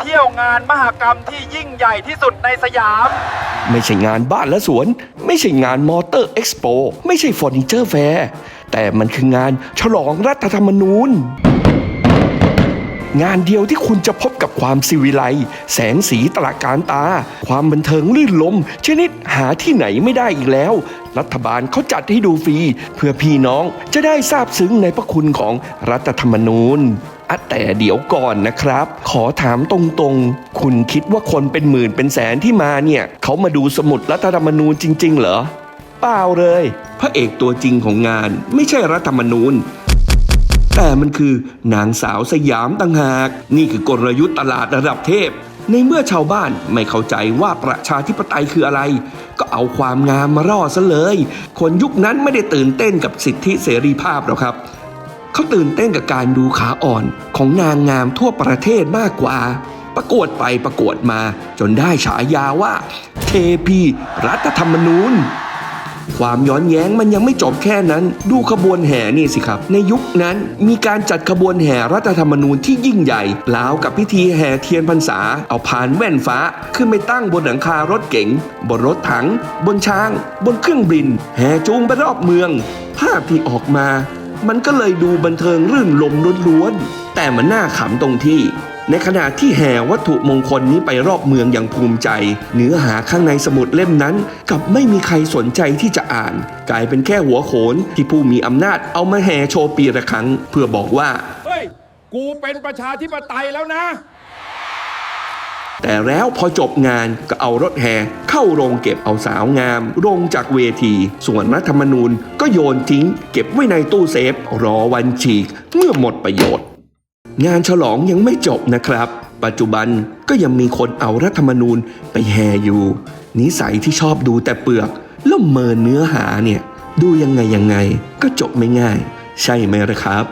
เที่ยวงานมหกรรมที่ยิ่งใหญ่ที่สุดในสยาม ไม่ใช่งานบ้านและสวน ไม่ใช่งานมอเตอร์เอ็กซ์โปไม่ใช่เฟอร์นิเจอร์แฟร์แต่มันคืองานฉลองรัฐธรรมนูญงานเดียวที่คุณจะพบกับความสิวิไลแสงสีตระการตา ความบันเทิงลื่นลม ชนิดหาที่ไหนไม่ได้อีกแล้ว รัฐบาลเขาจัดให้ดูฟรี เพื่อพี่น้องจะได้ทราบซึ้งในพระคุณของรัฐธรรมนูญ แต่เดี๋ยวก่อนนะครับ ขอถามตรงๆ คุณคิดว่าคนเป็นหมื่นเป็นแสนที่มาเนี่ย เขามาดูสมุดรัฐธรรมนูญจริง ๆ เหรอ เปล่าเลย พระเอกตัวจริงของงานไม่ใช่รัฐธรรมนูญแต่มันคือนางสาวสยามต่างหาก นี่คือกลยุทธ์ตลาดระดับเทพ ในเมื่อชาวบ้านไม่เข้าใจว่าประชาธิปไตยคืออะไร ก็เอาความงามมาร่อซะเลย คนยุคนั้นไม่ได้ตื่นเต้นกับสิทธิเสรีภาพหรอกครับ เขาตื่นเต้นกับการดูขาอ่อนของนางงามทั่วประเทศมากกว่า ประกวดไปประกวดมา จนได้ฉายาว่าเทพีรัฐธรรมนูญความย้อนแย้งมันยังไม่จบแค่นั้น ดูขบวนแห่นี่สิครับ ในยุคนั้นมีการจัดขบวนแห่รัฐธรรมนูญที่ยิ่งใหญ่ลาวกับพิธีแห่เทียนพรรษา เอาพานแว่นฟ้า ขึ้นไปตั้งบนหลังคารถเก๋ง บนรถถัง บนช้าง บนเครื่องบิน แห่จูงไปรอบเมือง ภาพที่ออกมา มันก็เลยดูบันเทิงรื่นลมล้วนๆ แต่มันน่าขำตรงที่ ในขณะที่แห่วัตถุมงคลนี้ไปรอบเมืองอย่างภูมิใจ เนื้อหาข้างในสมุดเล่มนั้นกับไม่มีใครสนใจที่จะอ่าน กลายเป็นแค่หัวโขนที่ผู้มีอำนาจเอามาแห่โชว์ปีละครั้ง เพื่อบอกว่า เฮ้ย กูเป็นประชาธิปไตยแล้วนะ แต่แล้วพอจบงานก็เอารถแห่เข้าโรงเก็บเอาสาวงามลงจากเวที ส่วนรัฐธรรมนูญก็โยนทิ้ง เก็บไว้ในตู้เซฟ รอวันฉีก เมื่อหมดประโยชน์ งานฉลองยังไม่จบนะครับ ปัจจุบันก็ยังมีคนเอารัฐธรรมนูญไปแห่อยู่ นิสัยที่ชอบดูแต่เปลือก แล้วเมินเนื้อหาเนี่ย ดูยังไงยังไงก็จบไม่ง่าย ใช่ไหมล่ะครับ